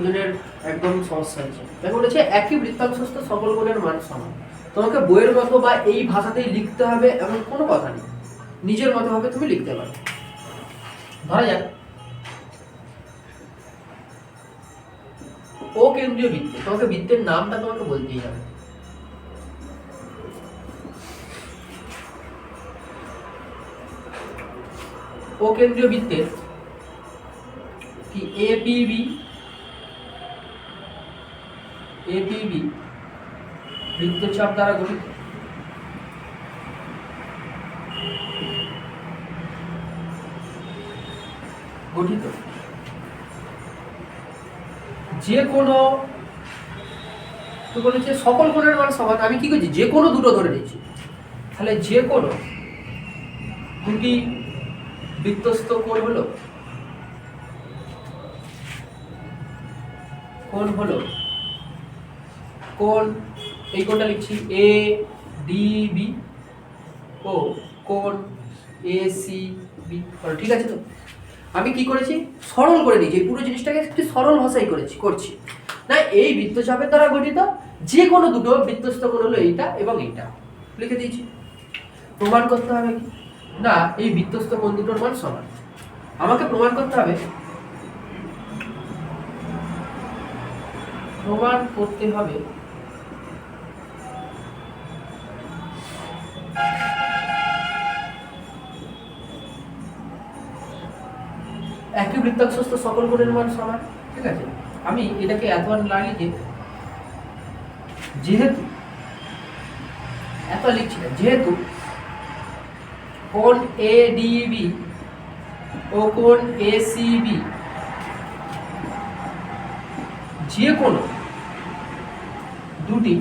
দুজনের একদম সমস্যা হয়েছে। দেখো বলেছে, একই বৃত্তাংশস্থ সকল গুণের মান সমান। তোমাকে বইয়ের মতো বা এই ভাষাতেই লিখতে হবে এমন কোনো কথা নেই। নিজের মতো ভাবে তুমি লিখতে পারো। ধরা যাক। ও কেন্দ্রীয় বৃত্ত, তোমাকে বৃত্তের নামটা তোমাকে বলতেই হবে। ও কেন্দ্রীয় বৃত্তের কি? এ পি বি এপিবি বৃত্তচাপ দ্বারা গঠিত। গঠিত। যে কোনো, তো বলেছে সকল কোণের মান সমান, আমি কি করছি যে কোনো দুটো ধরে নিচ্ছি তাহলে যে কোনো দুটি বৃত্তস্থ কোণ হলো? কোণ হলো? কোণ এই কোণটা লিখছি? এ ডি বি ও কোণ এ সি বি ঠিক আছে তো? আমি কি করেছি? সরল করে দিয়েছি এই পুরো জিনিসটাকে একটু সরল ভাষায় করেছি, করছি। না, এই বৃত্তচাপের দ্বারা গঠিত যে কোনো দুটো বৃত্তস্থ কোণ হলো এইটা এবং এইটা। লিখে দিয়েছি। প্রমাণ করতে হবে কি? না, এই বৃত্তস্থ কোণ দুটোর মান সমান। আমাকে প্রমাণ করতে হবে। প্রমাণ করতে হবে। একই বৃত্তাংশস্থ সকল গুণের মান সমান, ঠিক আছে? আমি এটাকে এতবার না লিখে যেহেতু এত লিখছি না, যেহেতু কোণ এ ডিবি ও কোণ এ সিবি যে কোনো দুটি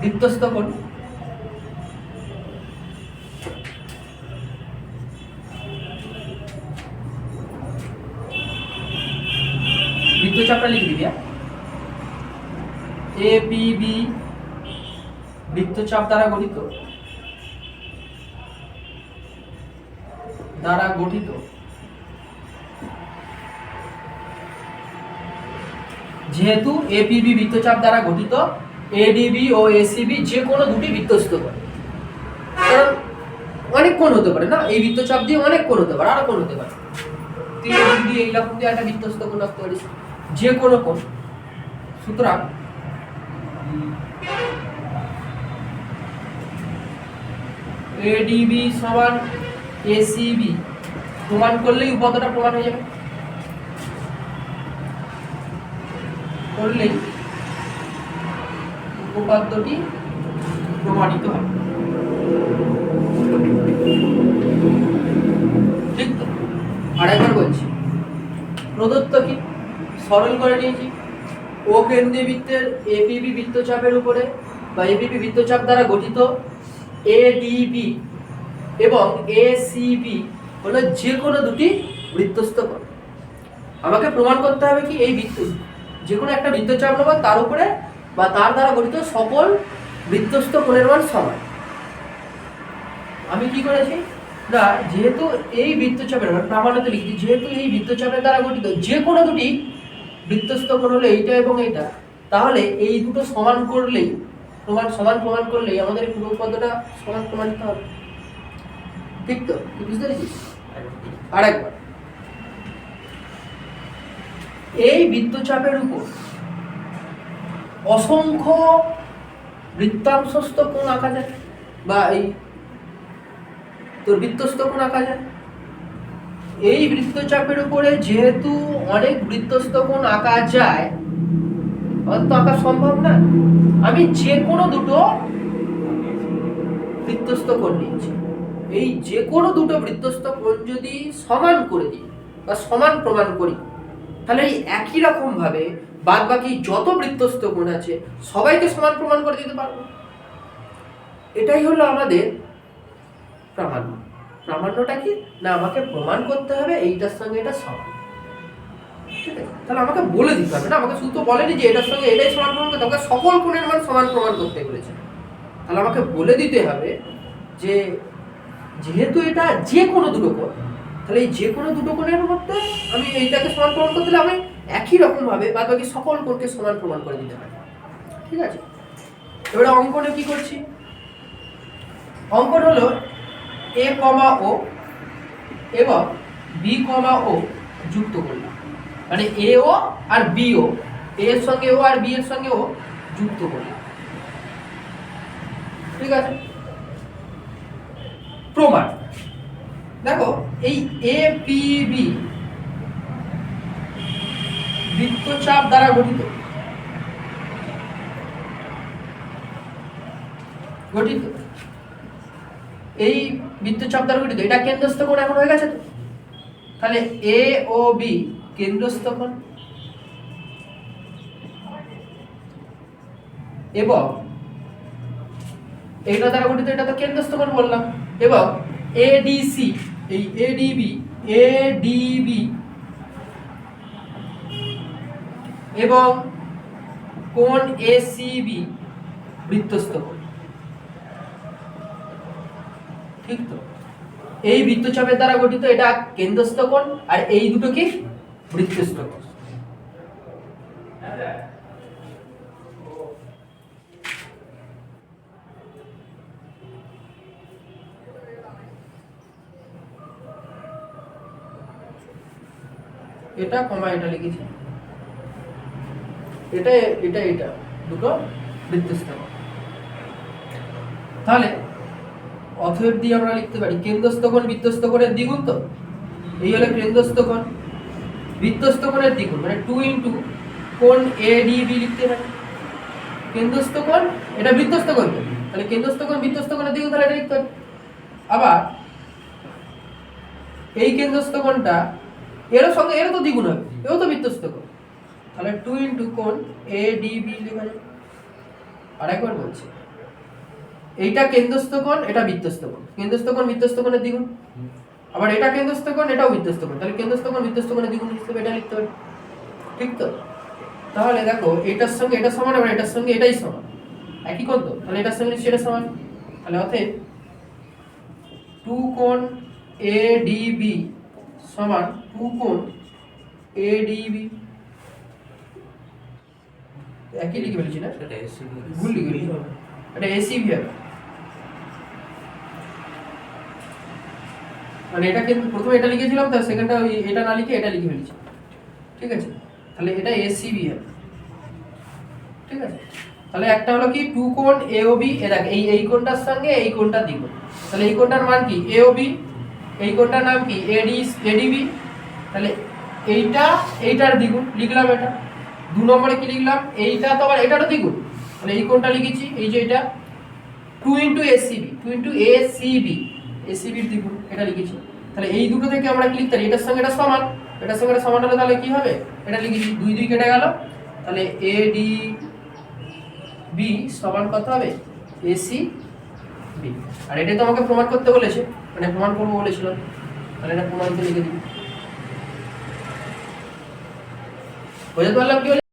বৃত্তস্থ কোণ বৃত্তচাপটা লিখে দিবি এ পি বি বৃত্তচাপ দ্বারা গঠিত। দ্বারা গঠিত। যেহেতু এপিবি বৃত্তচাপ দ্বারা গঠিত এডিবি ও এসিবি যে কোনো দুটি বৃত্তস্থ করে। কারণ অনেক কোণ হতে পারে না, এই বৃত্তচাপ দিয়ে অনেক কোণ হতে পারে, আরও কোণ হতে পারে। তুই এই দিয়ে এইরকম দিয়ে একটা বৃত্তস্থ কোণ রাখতে পারিস যে কোনো কোণ। সুতরাং এডিবি সমান এসিবি প্রমাণ করলেই উপাদানটা প্রমাণ হয়ে যাবে। করলেই উপপাদ্যটি প্রমাণিত হবে ঠিক তো? আরেকবার বলছি, প্রদত্ত কি? সরল করে নিয়েছি। ও কেন্দ্রীয় বৃত্তের এপিবি বৃত্তচাপের উপরে বা এপিবি বৃত্তচাপ দ্বারা গঠিত এডিবি এবং এসিবি হলো যে কোনো দুটি বৃত্তস্থ কোণ আমাকে প্রমাণ করতে হবে কি এই বৃত্ত যে কোনো একটা বৃত্তচাপ নেব, তার উপরে বা তার দ্বারা গঠিত সকল বৃত্তস্থ কোণের মান সমান আমি কি করেছি? না যেহেতু এই বৃত্তচাপের প্রামাণ্যতে লিখছি যেহেতু এই বৃত্তচাপের দ্বারা গঠিত যে কোনো দুটি বৃত্তস্থ কোণ হলো এইটা এবং এইটা তাহলে এই দুটো সমান করলেই প্রমাণ সমান প্রমাণ করলেই আমাদের এই পুরো পদটা সমান প্রমাণিত হবে। ঠিক তো? বুঝতে পেরেছিস আরেকবার। এই বৃত্তচাপের উপর অসংখ্য বৃত্তাংশস্থ কোণ আঁকা যায়, বা এই তোর বৃত্তস্থ কোণ আঁকা যায়। এই বৃত্তচাপের উপরে যেহেতু অনেক বৃত্তস্থ কোণ আঁকা যায় আমার আঁকা সম্ভব না। আমি যে কোনো দুটো বৃত্তস্থ কোণ নিচ্ছি এই যে কোনো দুটো বৃত্তস্থ কোণ যদি সমান করে দিই বা সমান প্রমাণ করি, তাহলে এই একই রকম ভাবে বাদ বাকি যত বৃত্তস্থ কোণ আছে, সবাইকে সমান প্রমাণ করে দিতে পারব। এটাই হলো আমাদের প্রামাণ্য। প্রামাণ্যটা কি? না, আমাকে প্রমাণ করতে হবে, এইটার সঙ্গে এটা সমান। ঠিক আছে? তাহলে আমাকে বলে দিতে হবে না? আমাকে শুধু তো বলেনি যে এটার সঙ্গে এটাই সমান প্রমাণ করতে আমাকে সকল কোণের মান সমান প্রমাণ করতে বলেছে। তাহলে আমাকে বলে দিতে হবে যে, যেহেতু এটা যে কোনো দুটো কোণ, তাহলে এই যে কোনো দুটো কোণের মধ্যে আমি এইটাকে সমান প্রমাণ করতে আমি একই রকম ভাবে বাদ বাকি সকল কোণকে সমান প্রমাণ করে দিতে পারি। ঠিক আছে? এবারে অঙ্কনে কি করছি? অঙ্কন হলো এ কমা ও এবং বি কমা ও যুক্ত করলাম মানে এ ও আর বি ও এর সঙ্গে ও আর বি এর সঙ্গে ও যুক্ত করলাম ঠিক আছে? প্রমাণ। দেখো, এই এ, পি, বি বৃত্তচাপ দ্বারা গঠিত। গঠিত। এই বৃত্তচাপ দ্বারা গঠিত, এটা কেন্দ্রস্থ কোণ এখন হয়ে গেছে তো? তাহলে এ ও বি কেন্দ্রস্থ কোণ। এবং এইটা দ্বারা গঠিত, এটা তো কেন্দ্রস্থ কোণ বললাম। এবং এডিসি এই এডিবি এডিবি এবং কোণ এসিবি বৃত্তস্থ কোণ ঠিক তো? এই বৃত্তচাপের দ্বারা গঠিত এটা কেন্দ্রস্থ কোণ আর এই দুটো কি? বৃত্তস্থ কোণ। এটা কমা এটা লিখেছি। এটা এটা এটা, দুটো বৃত্তস্থ তাহলে, অথব দিয়ে আমরা লিখতে পারি কেন্দ্রস্থ কোণ বৃত্তস্থ দ্বিগুণ তো? এই হলো কেন্দ্রস্থ কোণ দ্বিগুণ মানে টু ইন্টু কোণ এ ডি বি লিখতে পারি। কেন্দ্রস্থ কোণ এটা বৃত্তস্থ কোণ তাহলে কেন্দ্রস্থ কোণ বৃত্তস্থ কোণের দ্বিগুণ, তাহলে এটা লিখতে পারি। আবার, এই কেন্দ্রস্থ কোণটা এরও সঙ্গে, এরও তো দ্বিগুণ হবে, এও তো বৃত্তস্থ কোণ তাহলে টু ইন্টু কোণ এ ডি বি লেখা যাবে আরেকবার বলছি। এইটা কেন্দ্রস্থ কোণ, এটা বৃত্তস্থ কোণ। কেন্দ্রস্থ কোণ বৃত্তস্থ কোণের দ্বিগুণ। আবার এটা কেন্দ্রস্থ কোণ, এটাও বৃত্তস্থ কোণ। তাহলে কেন্দ্রস্থ কোণ বৃত্তস্থ কোণের দ্বিগুণ হিসেবে এটা লিখতে পারি ঠিক তো? তাহলে দেখো, এটার সঙ্গে এটা সমান, আবার এটার সঙ্গে এটাই সমান। একই কোণ তো? তাহলে এটার সঙ্গে এটা সমান। তাহলে অতএব টু কোণ এ ডি বি সমান টু কোণ এ ডি বি একই লিখে ফেলেছি না ভুল লিখে ফেলেছি এটা এসি ভি হবে মানে এটা কিন্তু প্রথমে এটা লিখেছিলাম তার সেকেন্ডটা ওই এটা না লিখে এটা লিখে ফেলেছি। ঠিক আছে? তাহলে এটা এসি ভি হবে ঠিক আছে? তাহলে একটা হলো কি টু কোণ এ ও বি এ দেখ এই এই কোণটার সঙ্গে এই কোণটা দ্বিগুণ তাহলে এই কোণটার মান কি? এ ও বি এই কোণটার নাম কি? এডি এডিবি তাহলে এইটা এইটার দ্বিগুণ লিখলাম এটা। দু নম্বরে কি লিখলাম? এইটা তো আবার, এটারও দ্বিগুণ। তাহলে এই কোনটা লিখেছি, এই যে এটা। Two into ACB two into ACB এসিবির দ্বিগুণ, এটা লিখেছি। তাহলে এই দুটো থেকে আমরা কি লিখতে পারি? এটার সঙ্গে এটা সমান। এটার সঙ্গে এটা সমান হলে তাহলে কি হবে? এটা লিখেছি, দুই দুই কেটে গেল। তাহলে এ ডি বি সমান কত হবে? এসি বি আর এটা তো আমাকে প্রমাণ করতে বলেছে। মানে প্রমাণ করব বলেছিল। তাহলে এটা প্রমাণ প্রমাণকে লিখে দিবি বোঝাতে পারলাম কি হলো?